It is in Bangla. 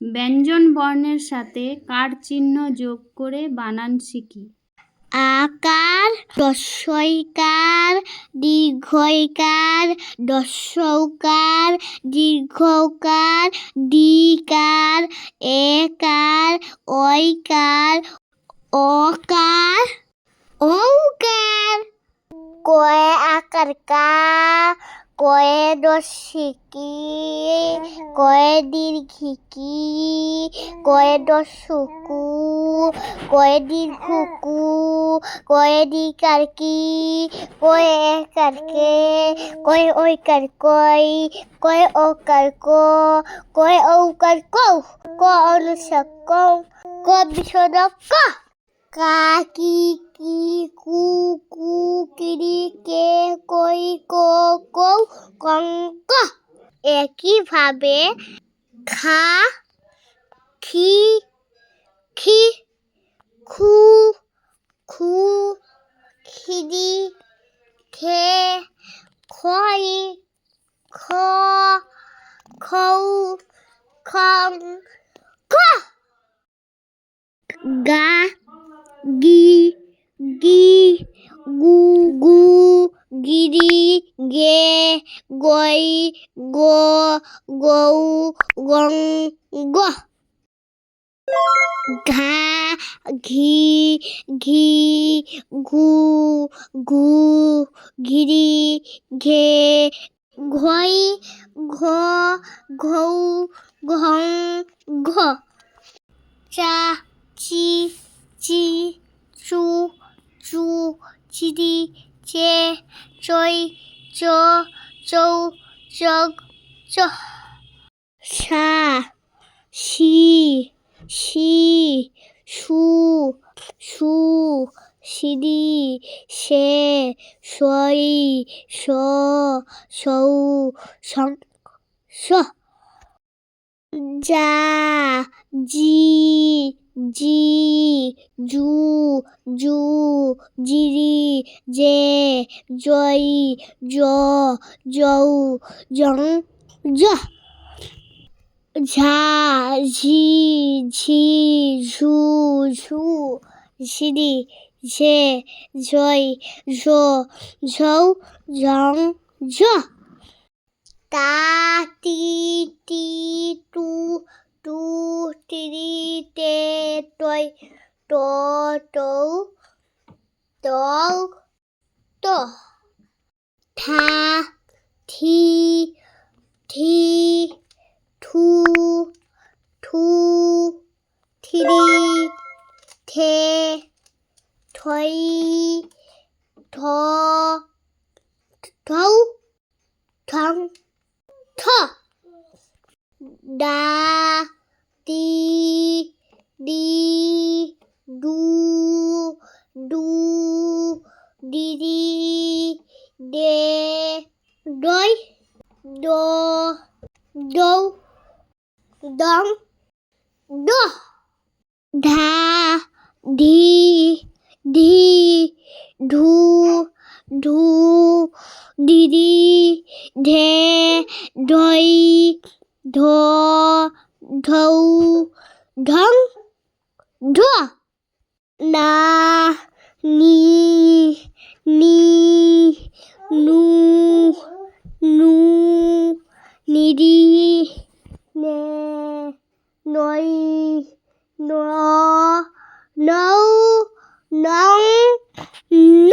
ব্যঞ্জন বর্ণের সাথে কার চিহ্ন যোগ করে বানান শিখি আকার দস্যইকার দীর্ঘইকার দস্যৌকার দীর্ঘকার দ্বিকার একার, ঐকার, অকার, ঔকার। কয়ে আকার কা কয়ে দশিকি কয়ে দীর্ঘিকি কয়ে দশকু কয়ে দীর্ঘকু কয়ে দিকার কি কয়ে একার কে কয়ে ঐকার কই কয়ে ওকার কো কয়ে ঔকার কৌ ক অনুসার কৌ বিশদ ক। কাকি, কি, কু কু কিরি কে, কই, কো, কৌ কঙ্ক একইভাবে খা, খি খি, খু খু খিদি খে, খই, খ, খৌ, খং গা গি গি, গু গু, গিরি, গে, গই, গো গৌ গং, গ। ঘা, ঘি ঘি, ঘু ঘু ঘিরি ঘে, ঘই, ঘ ঘৌ ঘং, ঘ। চা, চি 七滴接追捉周周周沙西西书书西滴写所以说手上说扎鸡。说说 জি, জু জু, জিরি, জে জই জ জৌ জং, জ। ঝা, ঝি ঝি, ঝু ঝু ঝিরি ঝে ঝই ঝো ঝৌ ঝং ঝ। তা, তি তি dog, dog. Pack, tea, tea, two, two, titty, te, toy, to, to, tongue, to. Da, di, di, do, ডু ডিরি ডে ডই ড ডৌ ডং ড ধা, ধি ধি, ধু ধু দিদি ধে ধই ধ, ধৌ, ধং। 那你你努努你的那努一努努努努